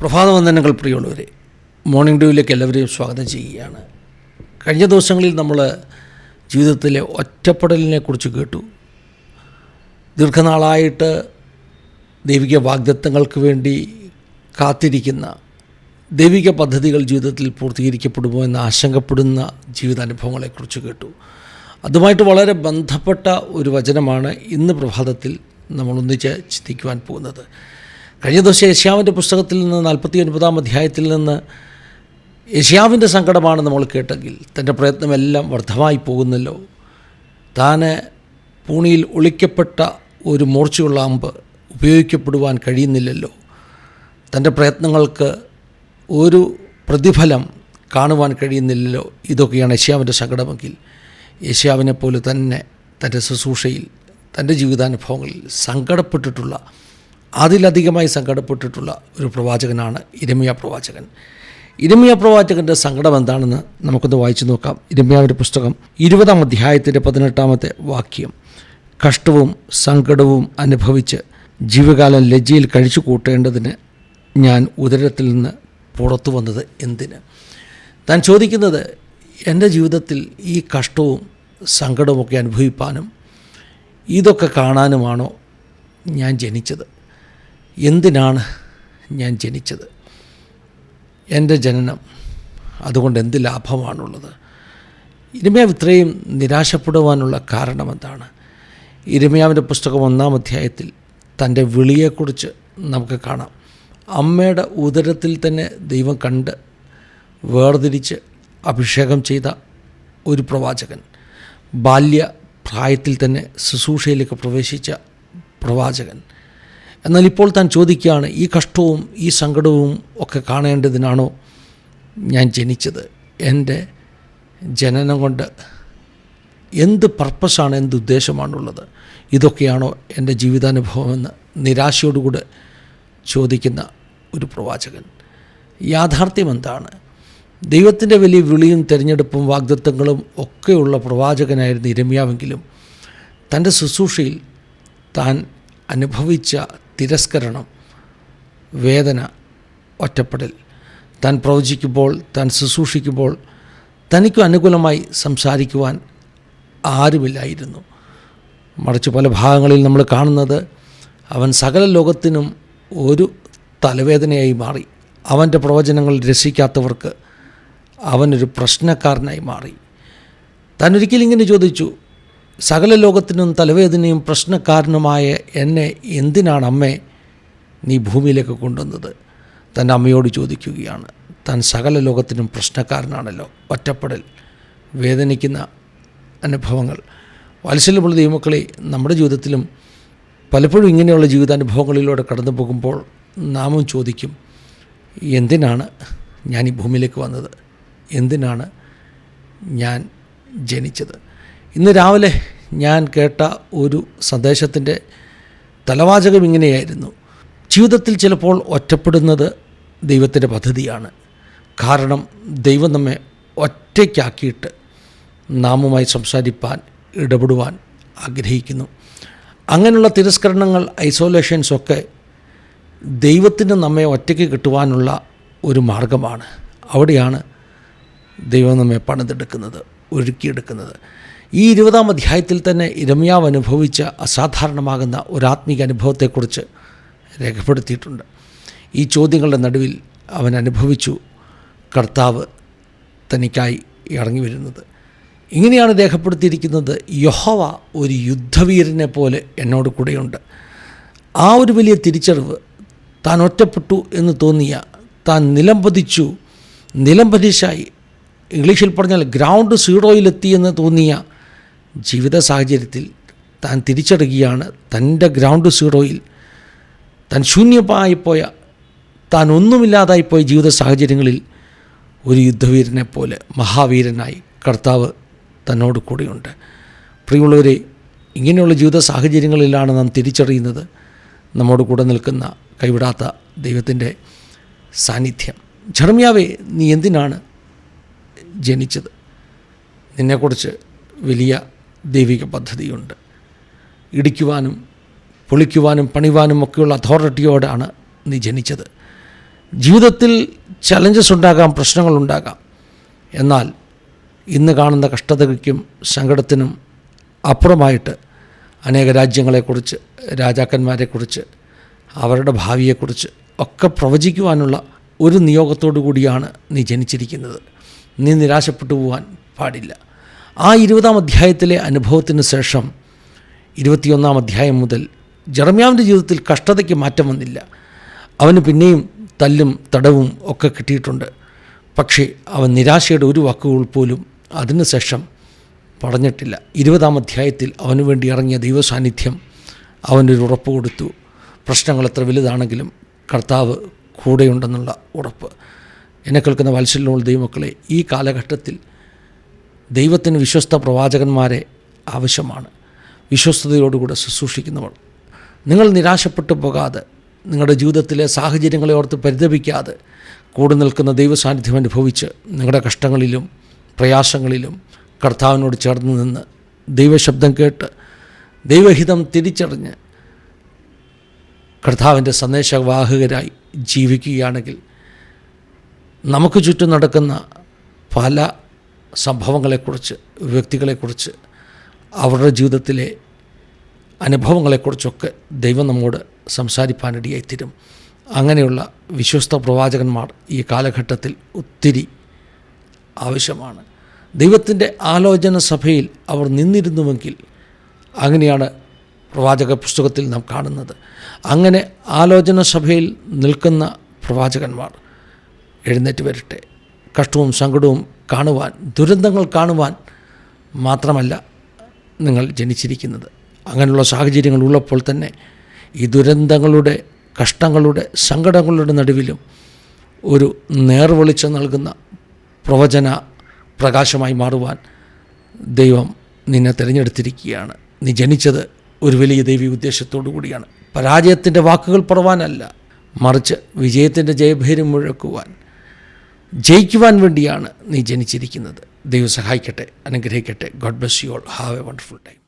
പ്രഭാതവന്ദനങ്ങൾ പ്രിയമുള്ളവരെ മോർണിംഗ് ഡ്യൂവിലേക്ക് എല്ലാവരെയും സ്വാഗതം ചെയ്യുകയാണ്. കഴിഞ്ഞ ദിവസങ്ങളിൽ നമ്മൾ ജീവിതത്തിലെ ഒറ്റപ്പെടലിനെ കുറിച്ച് കേട്ടു. ദീർഘനാളായിട്ട് ദൈവിക വാഗ്ദത്തങ്ങൾക്ക് വേണ്ടി കാത്തിരിക്കുന്ന ദൈവിക പദ്ധതികൾ ജീവിതത്തിൽ പൂർത്തീകരിക്കപ്പെടുമോ എന്ന് ആശങ്കപ്പെടുന്ന ജീവിതാനുഭവങ്ങളെക്കുറിച്ച് കേട്ടു. അതുമായിട്ട് വളരെ ബന്ധപ്പെട്ട ഒരു വചനമാണ് ഇന്ന് പ്രഭാതത്തിൽ നമ്മൾ ഒന്നിച്ച് ചിന്തിക്കുവാൻ പോകുന്നത്. കഴിഞ്ഞ ദിവസം യശ്യാവിന്റെ പുസ്തകത്തിൽ നിന്ന് നാൽപ്പത്തി ഒൻപതാം അധ്യായത്തിൽ നിന്ന് യശ്യാവിന്റെ സങ്കടമാണ് നമ്മൾ കേട്ടെങ്കിൽ തന്റെ പ്രയത്നമെല്ലാം വർദ്ധമായി പോകുന്നല്ലോ. താന് പൂണിയിൽ ഒളിക്കപ്പെട്ട ഒരു മൂർച്ചയുള്ള അമ്പ് ഉപയോഗിക്കപ്പെടുവാൻ കഴിയുന്നില്ലല്ലോ. തന്റെ പ്രയത്നങ്ങൾക്ക് ഒരു പ്രതിഫലം കാണുവാൻ കഴിയുന്നില്ലല്ലോ. ഇതൊക്കെയാണ് യശ്യാവിന്റെ സങ്കടമെങ്കിൽ യശ്യാവിനെ പോലെ തന്നെ തന്റെ ശുശ്രൂഷയിൽ തന്റെ ജീവിതാനുഭവങ്ങളിൽ സങ്കടപ്പെട്ടിട്ടുള്ള അതിലധികമായി സങ്കടപ്പെട്ടിട്ടുള്ള ഒരു പ്രവാചകനാണ് ഇരമിയ പ്രവാചകൻ. ഇരമിയ പ്രവാചകന്റെ സങ്കടം എന്താണെന്ന് നമുക്കൊന്ന് വായിച്ചു നോക്കാം. ഇരമിയാവിന്റെ പുസ്തകം ഇരുപതാം അധ്യായത്തിന്റെ പതിനെട്ടാമത്തെ വാക്യം. കഷ്ടവും സങ്കടവും അനുഭവിച്ച് ജീവകാലം ലജ്ജയിൽ കഴിച്ചു കൂട്ടേണ്ടതിന് ഞാൻ ഉദരത്തിൽ നിന്ന് പുറത്തു വന്നത് എന്തിന്? താൻ ചോദിക്കുന്നത് എന്റെ ജീവിതത്തിൽ ഈ കഷ്ടവും സങ്കടവും ഒക്കെ അനുഭവിപ്പാനും ഇതൊക്കെ കാണാനുമാണോ ഞാൻ ജനിച്ചത്? എന്തിനാണ് ഞാൻ ജനിച്ചത്? എന്റെ ജനനം അതുകൊണ്ട് എന്ത് ലാഭമാണുള്ളത്? ഇരമ്യാവ് ഇത്രയും നിരാശപ്പെടുവാനുള്ള കാരണം എന്താണ് പുസ്തകം ഒന്നാം അധ്യായത്തിൽ തന്റെ വിളിയെക്കുറിച്ച് നമുക്ക് കാണാം. അമ്മയുടെ ഉദരത്തിൽ തന്നെ ദൈവം കണ്ട് വേർതിരിച്ച് അഭിഷേകം ചെയ്ത ഒരു പ്രവാചകൻ. ബാല്യ പ്രായത്തിൽ തന്നെ ശുശ്രൂഷയിലേക്ക് പ്രവേശിച്ച പ്രവാചകൻ. എന്നാൽ ഇപ്പോൾ താൻ ചോദിക്കുകയാണ് ഈ കഷ്ടവും ഈ സങ്കടവും ഒക്കെ കാണേണ്ടതിനാണോ ഞാൻ ജനിച്ചത്? എന്റെ ജനനം കൊണ്ട് എന്ത് പർപ്പസാണ് എന്ത് ഉദ്ദേശമാണുള്ളത്? ഇതൊക്കെയാണോ എന്റെ ജീവിതാനുഭവമെന്ന് നിരാശയോടുകൂടെ ചോദിക്കുന്ന ഒരു പ്രവാചകൻ. യാഥാർത്ഥ്യം എന്താണ്? ദൈവത്തിന്റെ വലിയ വിളിയും തിരഞ്ഞെടുപ്പും വാഗ്ദത്വങ്ങളും ഒക്കെയുള്ള പ്രവാചകനായിരുന്നു ഇരമ്യാവെങ്കിലും തന്റെ ശുശ്രൂഷയിൽ താൻ അനുഭവിച്ച തിരസ്കരണം വേദന ഒറ്റപ്പെടൽ. താൻ പ്രവചിക്കുമ്പോൾ താൻ ശുശ്രൂഷിക്കുമ്പോൾ തനിക്കും അനുകൂലമായി സംസാരിക്കുവാൻ ആരുമില്ലായിരുന്നു. മറിച്ച് പല ഭാഗങ്ങളിൽ നമ്മൾ കാണുന്നത് അവൻ സകല ലോകത്തിനും ഒരു തലവേദനയായി മാറി. അവന്റെ പ്രവചനങ്ങൾ രസിക്കാത്തവർക്ക് അവനൊരു പ്രശ്നക്കാരനായി മാറി. താൻ ഒരിക്കലും ഇങ്ങനെ ചോദിച്ചു സകല ലോകത്തിനും തലവേദനയും പ്രശ്നക്കാരനുമായ എന്നെ എന്തിനാണ് അമ്മേ നീ ഭൂമിയിലേക്ക് കൊണ്ടുവന്നത്? തന്റെ അമ്മയോട് ചോദിക്കുകയാണ്. താൻ സകല ലോകത്തിനും പ്രശ്നക്കാരനാണല്ലോ. ഒറ്റപ്പെടൽ വേദനിക്കുന്ന അനുഭവങ്ങൾ. വാത്സല്യമുള്ള ദൈവമക്കളെ നമ്മുടെ ജീവിതത്തിലും പലപ്പോഴും ഇങ്ങനെയുള്ള ജീവിതാനുഭവങ്ങളിലൂടെ കടന്നു പോകുമ്പോൾ നാമും ചോദിക്കും എന്തിനാണ് ഞാൻ ഈ ഭൂമിയിലേക്ക് വന്നത്? എന്തിനാണ് ഞാൻ ജനിച്ചത്? ഇന്ന് രാവിലെ ഞാൻ കേട്ട ഒരു സന്ദേശത്തിന്റെ തലവാചകം ഇങ്ങനെയായിരുന്നു. ജീവിതത്തിൽ ചിലപ്പോൾ ഒറ്റപ്പെടുന്നത് ദൈവത്തിന്റെ പദ്ധതിയാണ്. കാരണം ദൈവം നമ്മെ ഒറ്റയ്ക്കാക്കിയിട്ട് നാമുമായി സംസാരിപ്പാൻ ഇടപെടുവാൻ ആഗ്രഹിക്കുന്നു. അങ്ങനെയുള്ള തിരസ്കരണങ്ങൾ ഐസോലേഷൻസൊക്കെ ദൈവത്തിന് നമ്മെ ഒറ്റയ്ക്ക് കിട്ടുവാനുള്ള ഒരു മാർഗമാണ്. അവിടെയാണ് ദൈവം നമ്മെ പണിതെടുക്കുന്നത് ഒരുക്കിയെടുക്കുന്നത്. ഈ ഇരുപതാം അധ്യായത്തിൽ തന്നെ ഇരമ്യാവ് അനുഭവിച്ച അസാധാരണമാകുന്ന ഒരു ആത്മീക അനുഭവത്തെക്കുറിച്ച് രേഖപ്പെടുത്തിയിട്ടുണ്ട്. ഈ ചോദ്യങ്ങളുടെ നടുവിൽ അവൻ അനുഭവിച്ചു കർത്താവ് തനിക്കായി ഇറങ്ങി വരുന്നത്. ഇങ്ങനെയാണ് രേഖപ്പെടുത്തിയിരിക്കുന്നത് യഹോവ ഒരു യുദ്ധവീരനെ പോലെ എന്നോട് കൂടെയുണ്ട്. ആ ഒരു വലിയ തിരിച്ചറിവ് താൻ ഒറ്റപ്പെട്ടു എന്ന് തോന്നിയ താൻ നിലംപതിച്ചു നിലംപതിശായി ഇംഗ്ലീഷിൽ പറഞ്ഞാൽ ഗ്രൗണ്ട് സീറോയിലെത്തിയെന്ന് തോന്നിയ ജീവിത സാഹചര്യത്തിൽ താൻ തിരിച്ചറിയുകയാണ് തന്റെ ഗ്രൗണ്ട് സീറോയിൽ താൻ ശൂന്യമായിപ്പോയ താൻ ഒന്നുമില്ലാതായിപ്പോയ ജീവിത സാഹചര്യങ്ങളിൽ ഒരു യുദ്ധവീരനെ പോലെ മഹാവീരനായി കർത്താവ് തന്നോട് കൂടെയുണ്ട്. പ്രിയമുള്ളവരെ ഇങ്ങനെയുള്ള ജീവിത സാഹചര്യങ്ങളിലാണ് നാം തിരിച്ചറിയുന്നത്. നമ്മോട് കൂടെ നിൽക്കുന്ന കൈവിടാത്ത ദൈവത്തിന്റെ സാന്നിധ്യം. ജർമ്യാവേ നീ എന്തിനാണ് ജനിച്ചത്? നിന്നെക്കുറിച്ച് വലിയ ദൈവിക പദ്ധതിയുണ്ട്. ഇടിക്കുവാനും പൊളിക്കുവാനും പണിവാനും ഒക്കെയുള്ള അതോറിറ്റിയോടാണ് നീ ജനിച്ചത്. ജീവിതത്തിൽ ചലഞ്ചസ് ഉണ്ടാകാം പ്രശ്നങ്ങളുണ്ടാകാം എന്നാൽ ഇന്ന് കാണുന്ന കഷ്ടതയ്ക്കും സങ്കടത്തിനും അപ്പുറമായിട്ട് അനേക രാജ്യങ്ങളെക്കുറിച്ച് രാജാക്കന്മാരെക്കുറിച്ച് അവരുടെ ഭാവിയെക്കുറിച്ച് ഒക്കെ പ്രവചിക്കുവാനുള്ള ഒരു നിയോഗത്തോടു കൂടിയാണ് നീ ജനിച്ചിരിക്കുന്നത്. നീ നിരാശപ്പെട്ടു പോകാൻ പാടില്ല. ആ ഇരുപതാം അധ്യായത്തിലെ അനുഭവത്തിന് ശേഷം ഇരുപത്തിയൊന്നാം അധ്യായം മുതൽ ജെറമ്യാവിന്റെ ജീവിതത്തിൽ കഷ്ടതയ്ക്ക് മാറ്റം വന്നില്ല. അവന് പിന്നെയും തല്ലും തടവും ഒക്കെ കിട്ടിയിട്ടുണ്ട്. പക്ഷേ അവൻ നിരാശയുടെ ഒരു വാക്കുകൾ പോലും അതിനുശേഷം പറഞ്ഞിട്ടില്ല. ഇരുപതാം അധ്യായത്തിൽ അവന് വേണ്ടി ഇറങ്ങിയ ദൈവസാന്നിധ്യം അവനൊരു ഉറപ്പ് കൊടുത്തു. പ്രശ്നങ്ങൾ എത്ര വലുതാണെങ്കിലും കർത്താവ് കൂടെയുണ്ടെന്നുള്ള ഉറപ്പ്. എന്നെ കേൾക്കുന്ന വാത്സല്യമുള്ള ദൈവമക്കളെ ഈ കാലഘട്ടത്തിൽ ദൈവത്തിന് വിശ്വസ്ത പ്രവാചകന്മാരെ ആവശ്യമാണ്. വിശ്വസ്തയോടുകൂടെ ശുശ്രൂഷിക്കുന്നവർ. നിങ്ങൾ നിരാശപ്പെട്ടു പോകാതെ നിങ്ങളുടെ ജീവിതത്തിലെ സാഹചര്യങ്ങളെ ഓർത്ത് പരിതപിക്കാതെ കൂടെ നിൽക്കുന്ന ദൈവസാന്നിധ്യം അനുഭവിച്ച് നിങ്ങളുടെ കഷ്ടങ്ങളിലും പ്രയാസങ്ങളിലും കർത്താവിനോട് ചേർന്ന് നിന്ന് ദൈവശബ്ദം കേട്ട് ദൈവഹിതം തിരിച്ചറിഞ്ഞ് കർത്താവിന്റെ സന്ദേശവാഹകരായി ജീവിക്കുകയാണെങ്കിൽ നമുക്ക് ചുറ്റും നടക്കുന്ന പല സംഭവങ്ങളെക്കുറിച്ച് വ്യക്തികളെക്കുറിച്ച് അവരുടെ ജീവിതത്തിലെ അനുഭവങ്ങളെക്കുറിച്ചൊക്കെ ദൈവം നമ്മോട് സംസാരിപ്പാനിടയായി തീരും അങ്ങനെയുള്ള വിശ്വസ്ത പ്രവാചകന്മാർ ഈ കാലഘട്ടത്തിൽ ഒത്തിരി ആവശ്യമാണ്. ദൈവത്തിന്റെ ആലോചന സഭയിൽ അവർ നിന്നിരുന്നുവെങ്കിൽ അങ്ങനെയാണ് പ്രവാചക പുസ്തകത്തിൽ നാം കാണുന്നത്. അങ്ങനെ ആലോചന സഭയിൽ നിൽക്കുന്ന പ്രവാചകന്മാർ എഴുന്നേറ്റ് വരട്ടെ. കഷ്ടവും സങ്കടവും കാണുവാൻ ദുരന്തങ്ങൾ കാണുവാൻ മാത്രമല്ല നിങ്ങൾ ജനിച്ചിരിക്കുന്നത്. അങ്ങനെയുള്ള സാഹചര്യങ്ങൾ ഉള്ളപ്പോൾ തന്നെ ഈ ദുരന്തങ്ങളുടെ കഷ്ടങ്ങളുടെ സങ്കടങ്ങളുടെ നടുവിലും ഒരു നേർവെളിച്ചം നൽകുന്ന പ്രവചന പ്രകാശമായി മാറുവാൻ ദൈവം നിന്നെ തിരഞ്ഞെടുത്തിരിക്കുകയാണ്. നീ ജനിച്ചത് ഒരു വലിയ ദൈവീ ഉദ്ദേശത്തോടു കൂടിയാണ്. പരാജയത്തിന്റെ വാക്കുകൾ പറവാനല്ല മറിച്ച് വിജയത്തിന്റെ ജയഭേരി മുഴക്കുവാൻ ജയിക്കുവാൻ വേണ്ടിയാണ് നീ ജനിച്ചിരിക്കുന്നത്. ദൈവം സഹായിക്കട്ടെ അനുഗ്രഹിക്കട്ടെ. God bless you all have a wonderful time